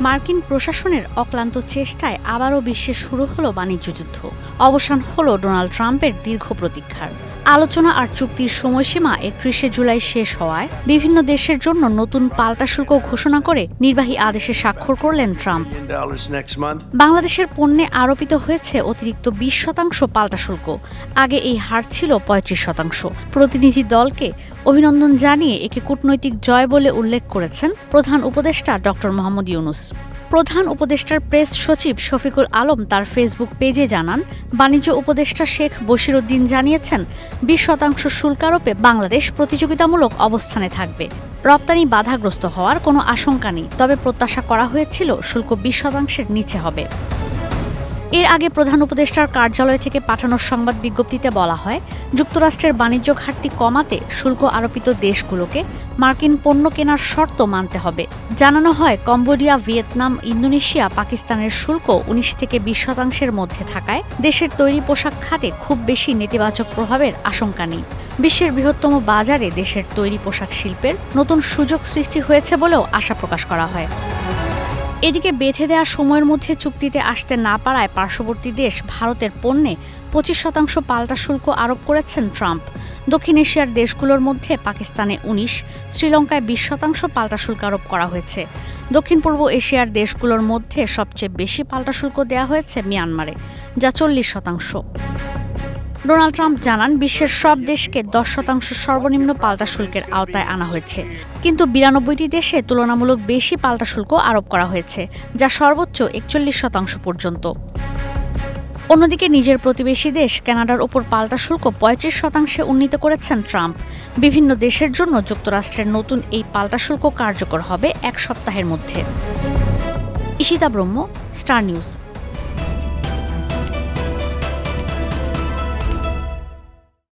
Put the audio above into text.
মার্কিন প্রশাসনের অক্লান্ত চেষ্টায় আবারও বিশ্বে শুরু হলো বাণিজ্য যুদ্ধ। অবসান হলো ডোনাল্ড ট্রাম্পের দীর্ঘ প্রতীক্ষার। আলোচনা আর চুক্তির সময়সীমা একত্রিশে জুলাই শেষ হওয়ায় বিভিন্ন দেশের জন্য নতুন পাল্টা শুল্ক ঘোষণা করে নির্বাহী আদেশে স্বাক্ষর করলেন ট্রাম্প. বাংলাদেশের পণ্যে আরোপিত হয়েছে অতিরিক্ত বিশ শতাংশ পাল্টা শুল্ক। আগে এই হার ছিল পঁয়ত্রিশ শতাংশ। প্রতিনিধি দলকে অভিনন্দন জানিয়ে একে কূটনৈতিক জয় বলে উল্লেখ করেছেন প্রধান উপদেষ্টা ডক্টর মোহাম্মদ ইউনুস। প্রধান উপদেষ্টার প্রেস সচিব শফিকুল আলম তার ফেসবুক পেজে জানান, বাণিজ্য উপদেষ্টা শেখ বশিরুদ্দিন জানিয়েছেন, বিশ শতাংশ শুল্কারোপে বাংলাদেশ প্রতিযোগিতামূলক অবস্থানে থাকবে। রপ্তানি বাধাগ্রস্ত হওয়ার কোনো আশঙ্কা নেই, তবে প্রত্যাশা করা হয়েছিল শুল্ক বিশ শতাংশের নিচে হবে। এর আগে প্রধান উপদেষ্টার কার্যালয় থেকে পাঠানো সংবাদ বিজ্ঞপ্তিতে বলা হয়, যুক্তরাষ্ট্রের বাণিজ্য ঘাটতি কমাতে শুল্ক আরোপিত দেশগুলোকে মার্কিন পণ্য কেনার শর্ত মানতে হবে। জানানো হয়, কম্বোডিয়া, ভিয়েতনাম, ইন্দোনেশিয়া পাকিস্তানের শুল্ক উনিশ থেকে বিশ শতাংশের মধ্যে থাকায় দেশের তৈরি পোশাক খাতে খুব বেশি নেতিবাচক প্রভাবের আশঙ্কা নেই। বিশ্বের বৃহত্তম বাজারে দেশের তৈরি পোশাক শিল্পের নতুন সুযোগ সৃষ্টি হয়েছে বলেও আশা প্রকাশ করা হয়। এদিকে বেঁধে দেওয়া সময়ের মধ্যে চুক্তিতে আসতে না পারায় পার্শ্ববর্তী দেশ ভারতের পণ্যে পঁচিশ শতাংশ পাল্টা শুল্ক আরোপ করেছেন ট্রাম্প। দক্ষিণ এশিয়ার দেশগুলোর মধ্যে পাকিস্তানে উনিশ, শ্রীলঙ্কায় বিশ শতাংশ পাল্টা শুল্ক আরোপ করা হয়েছে। দক্ষিণ পূর্ব এশিয়ার দেশগুলোর মধ্যে সবচেয়ে বেশি পাল্টা শুল্ক দেওয়া হয়েছে মিয়ানমারে, যা চল্লিশ শতাংশ। ডোনাল্ড ট্রাম্প জানান, বিশ্বের সব দেশকে দশ শতাংশ সর্বনিম্ন পাল্টা শুল্কের আওতায় আনা হয়েছে। কিন্তু বিরানব্বইটি দেশে তুলনামূলক বেশি পাল্টা শুল্ক আরোপ করা হয়েছে, যা সর্বোচ্চ একচল্লিশ শতাংশ পর্যন্ত। অন্যদিকে নিজের প্রতিবেশী দেশ কানাডার ওপর পাল্টা শুল্ক পঁয়ত্রিশ শতাংশে উন্নীত করেছেন ট্রাম্প। বিভিন্ন দেশের জন্য যুক্তরাষ্ট্রের নতুন এই পাল্টা শুল্ক কার্যকর হবে এক সপ্তাহের মধ্যে। ইশিতা ব্রহ্ম, স্টার নিউজ।